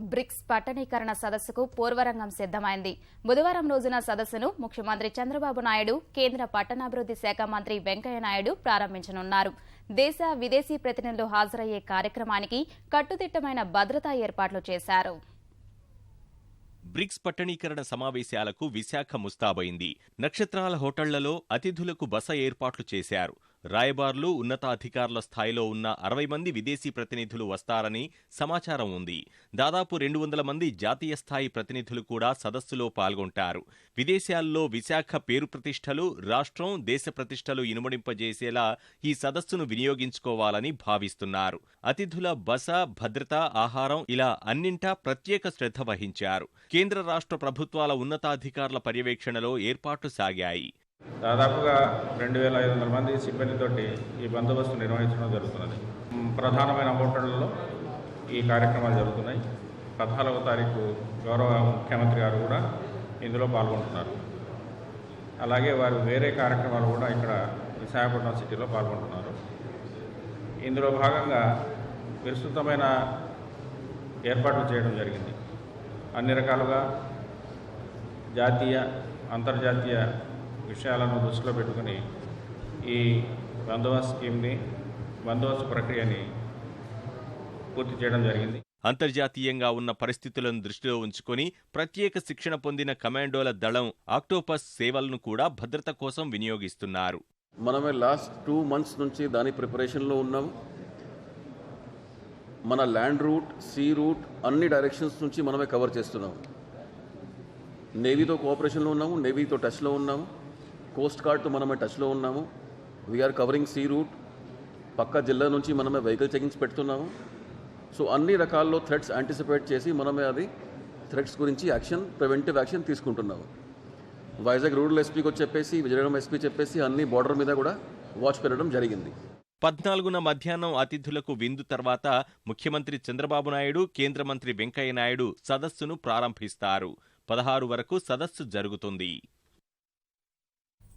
Bricks పట్టణీకరణ సదస్సుకు పూర్వరంగం సిద్దమైంది బుధవారం రోజున సదస్సును ముఖ్యమంత్రి చంద్రబాబు నాయుడు కేంద్ర పట్టణాభివృద్ధి శాఖ మంత్రి వెంకయ్య నాయుడు ప్రారంభించనున్నారు. దేశ విదేశీ ప్రతినిధులు హాజరయ్యే కార్యక్రమానికి కట్టుదిట్టమైన భద్రతా ఏర్పాట్లు చేశారు. బ్రిక్స్ పట్టణీకరణ సమావేశాలకు విశాఖ ముస్తాబైంది. నక్షత్రాల హోటళ్ళలో అతిథులకు బస ఏర్పాట్లు చేశారు. రాయబార్లు ఉన్నతాధికారుల స్థాయిలో ఉన్న అరవై మంది విదేశీ ప్రతినిధులు వస్తారని సమాచారం ఉంది. దాదాపు రెండు వందల మంది జాతీయ స్థాయి ప్రతినిధులు కూడా సదస్సులో పాల్గొంటారు. విదేశాల్లో విశాఖ పేరు ప్రతిష్టలు రాష్ట్రం దేశ ప్రతిష్టలు ఇనుమడింపజేసేలా ఈ సదస్సును వినియోగించుకోవాలని భావిస్తున్నారు. అతిథుల బస భద్రత ఆహారం ఇలా అన్నింటా ప్రత్యేక శ్రద్ధ వహించారు. కేంద్ర రాష్ట్ర ప్రభుత్వాల ఉన్నతాధికారుల పర్యవేక్షణలో ఏర్పాట్లు సాగాయి. దాదాపుగా రెండు వేల ఐదు వందల మంది సిబ్బందితోటి ఈ బందోబస్తు నిర్వహించడం జరుగుతున్నది. ప్రధానమైన హోటళ్ళలో ఈ కార్యక్రమాలు జరుగుతున్నాయి. పద్నాలుగవ తారీఖు గౌరవ ముఖ్యమంత్రి గారు కూడా ఇందులో పాల్గొంటున్నారు. అలాగే వారు వేరే కార్యక్రమాలు కూడా ఇక్కడ విశాఖపట్నం సిటీలో పాల్గొంటున్నారు. ఇందులో భాగంగా విస్తృతమైన ఏర్పాట్లు చేయడం జరిగింది. అన్ని రకాలుగా జాతీయ అంతర్జాతీయ విషయాలను దృష్టిలో పెట్టుకుని ఈ బందోబస్తు స్కీమ్ని బందోబస్తు ప్రక్రియని పూర్తి చేయడం జరిగింది. అంతర్జాతీయంగా ఉన్న పరిస్థితులను దృష్టిలో ఉంచుకొని ప్రత్యేక శిక్షణ పొందిన కమాండోల దళం ఆక్టోపస్ సేవలను కూడా భద్రత కోసం వినియోగిస్తున్నారు. మనమే లాస్ట్ టూ మంత్స్ నుంచి దాని ప్రిపరేషన్లో ఉన్నాం. మన ల్యాండ్ రూట్ సీ రూట్ అన్ని డైరెక్షన్స్ నుంచి మనమే కవర్ చేస్తున్నాం. నేవీతో కోఆపరేషన్లో ఉన్నాము నేవీతో టచ్లో ఉన్నాము కోస్ట్ గార్డ్తో మనమే టచ్లో ఉన్నాము. వీఆర్ కవరింగ్ సీ రూట్ పక్క జిల్లా నుంచి మనమే వెహికల్ చెకింగ్స్ పెడుతున్నాము. సో అన్ని రకాల్లో థ్రెడ్స్ యాంటిసిపేట్ చేసి మనమే అది థ్రెడ్స్ గురించి యాక్షన్ ప్రివెంటివ్ యాక్షన్ తీసుకుంటున్నాము. వైజాగ్ రూరల్ ఎస్పీకి చెప్పేసి విజయనగరం ఎస్పీ చెప్పేసి అన్ని బార్డర్ మీద కూడా వాచ్ పెట్టడం జరిగింది. పద్నాలుగున మధ్యాహ్నం అతిథులకు విందు తర్వాత ముఖ్యమంత్రి చంద్రబాబు నాయుడు కేంద్ర మంత్రి వెంకయ్య నాయుడు సదస్సును ప్రారంభిస్తారు. పదహారు వరకు సదస్సు జరుగుతుంది.